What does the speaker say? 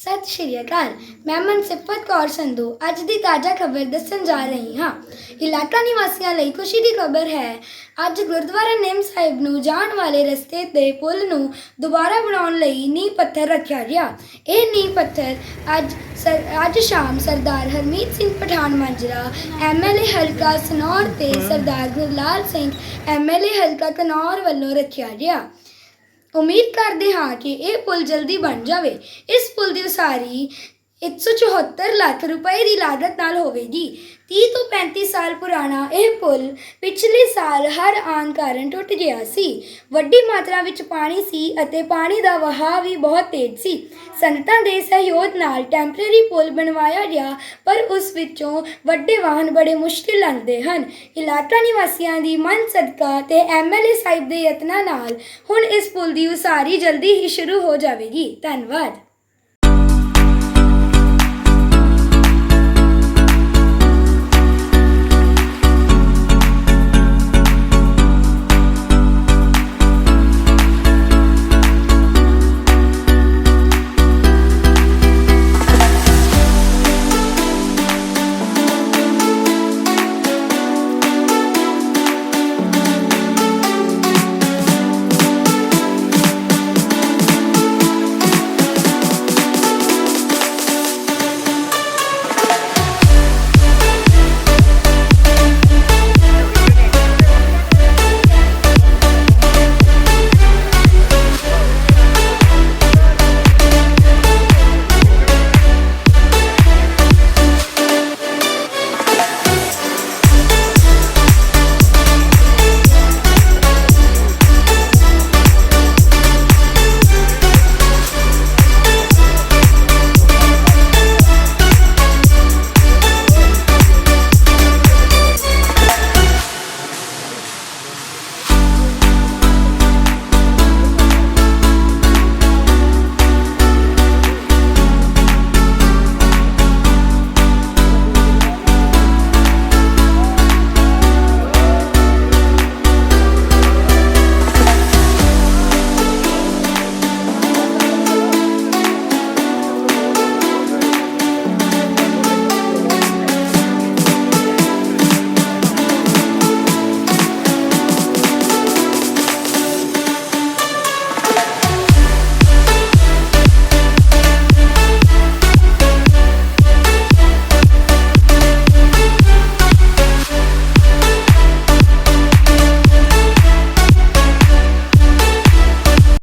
ਸਤਿ ਸ਼੍ਰੀ ਅਕਾਲ। ਮੈਂ ਮਨਸਿਫਤ ਕੌਰ ਸੰਧੂ। ਅੱਜ ਦੀ ਤਾਜ਼ਾ ਖਬਰ ਦੱਸਣ ਜਾ ਰਹੀ ਹਾਂ। ਇਲਾਕਾ ਨਿਵਾਸੀਆਂ ਲਈ ਖੁਸ਼ੀ ਦੀ ਖਬਰ ਹੈ। ਅੱਜ ਗੁਰਦੁਆਰਾ ਨਿੰਮ ਸਾਹਿਬ ਨੂੰ ਜਾਣ ਵਾਲੇ ਰਸਤੇ ਤੇ ਪੁਲ ਨੂੰ ਦੁਬਾਰਾ ਬਣਾਉਣ ਲਈ ਨੀਂਹ ਪੱਥਰ ਰੱਖਿਆ ਗਿਆ। ਇਹ ਨੀਂਹ ਪੱਥਰ ਅੱਜ ਸਰ- ਅੱਜ ਸ਼ਾਮ ਸਰਦਾਰ ਹਰਮੀਤ ਸਿੰਘ ਪਠਾਨ ਮਾਜਰਾ ਐਮਐਲਏ ਹਲਕਾ ਸਨੌਰ ਤੇ ਸਰਦਾਰ ਗੁਰਲਾਲ ਸਿੰਘ ਐਮਐਲਏ ਹਲਕਾ ਕਨੌਰ ਵੱਲੋਂ ਰੱਖਿਆ ਗਿਆ। ਉਮੀਦ ਕਰਦੇ ਹਾਂ ਕਿ ਇਹ ਪੁਲ ਜਲਦੀ ਬਣ ਜਾਵੇ। ਇਸ ਪੁਲ ਦੀ ਉਸਾਰੀ 174 ਲੱਖ ਰੁਪਏ ਦੀ ਲਾਗਤ ਨਾਲ ਹੋਵੇਗੀ। 30 ਤੋਂ 35 ਸਾਲ ਪੁਰਾਣਾ ਇਹ ਪੁਲ ਪਿਛਲੇ ਸਾਲ ਹਰ ਆਉਣ ਕਾਰਨ ਟੁੱਟ ਗਿਆ ਸੀ। ਵੱਡੀ ਮਾਤਰਾ ਵਿੱਚ ਪਾਣੀ ਸੀ ਅਤੇ ਪਾਣੀ ਦਾ ਵਹਾਅ ਵੀ ਬਹੁਤ ਤੇਜ਼ ਸੀ। ਸੰਗਤਾਂ ਦੇ ਸਹਿਯੋਗ ਨਾਲ ਟੈਂਪਰੇਰੀ ਪੁਲ ਬਣਵਾਇਆ ਗਿਆ, ਪਰ ਉਸ ਵਿੱਚੋਂ ਵੱਡੇ ਵਾਹਨ ਬੜੇ ਮੁਸ਼ਕਿਲ ਲੰਘਦੇ ਹਨ। ਇਲਾਕਾ ਨਿਵਾਸੀਆਂ ਦੀ ਮਨ ਸਦਕਾ ਤੇ ਐਮਐਲਏ ਸਾਹਿਬ ਦੇ ਯਤਨਾਂ ਨਾਲ ਹੁਣ ਇਸ ਪੁਲ ਦੀ ਉਸਾਰੀ ਜਲਦੀ ਹੀ ਸ਼ੁਰੂ ਹੋ ਜਾਵੇਗੀ। ਧੰਨਵਾਦ।